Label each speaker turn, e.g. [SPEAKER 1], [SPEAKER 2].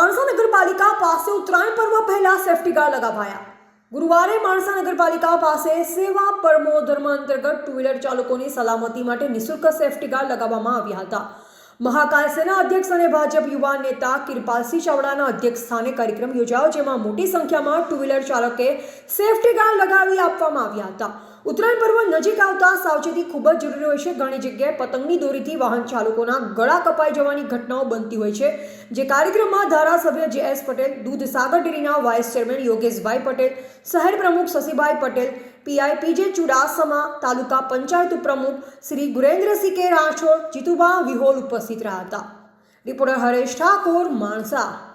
[SPEAKER 1] માણસા નગરપાલિકા પાસે ઉત્તરાયણ પર્વ પહેલા સેફ્ટી ગાર્ડ લગાવાયા. ગુરુવારે માણસા નગરપાલિકા પાસે સેવા પરમો ધર્મ અંતર્ગત ટુ વ્હીલર ચાલકોની સલામતી માટે નિઃશુલ્ક સેફ્ટી ગાર્ડ લગાવવામાં આવ્યા હતા. મહાકાલ સેના અધ્યક્ષ અને ભાજપ યુવા નેતા કિરપાલસિંહ ચાવડાના અધ્યક્ષ સ્થાને કાર્યક્રમ યોજાયો, જેમાં મોટી સંખ્યામાં ટુ વ્હીલર ચાલકે સેફ્ટી ગાર્ડ લગાવી આપવામાં આવ્યા હતા. ઉત્તરાયણ પર્વ નજીક આવતા સાવચેતી ખૂબ જ જરૂરી હોય છે. ઘણી જગ્યાએ પતંગની દોરીથી વાહન ચાલકોના ગળા કપાઈ જવાની ઘટનાઓ બનતી હોય છે. જે કાર્યક્રમમાં ધારાસભ્ય જે એસ પટેલ, દૂધ સાગર ડેરીના વાઇસ ચેરમેન યોગેશભાઈ પટેલ, શહેર પ્રમુખ શશીભાઈ પટેલ, પીઆઈ પીજે ચુડાસમા, તાલુકા પંચાયત પ્રમુખ શ્રી ગુરેન્દ્રસિંહ કે રાઠોડ જીતુભા વિહોલ ઉપસ્થિત રહ્યા હતા. રિપોર્ટર હરેશ ઠાકોર, માણસા.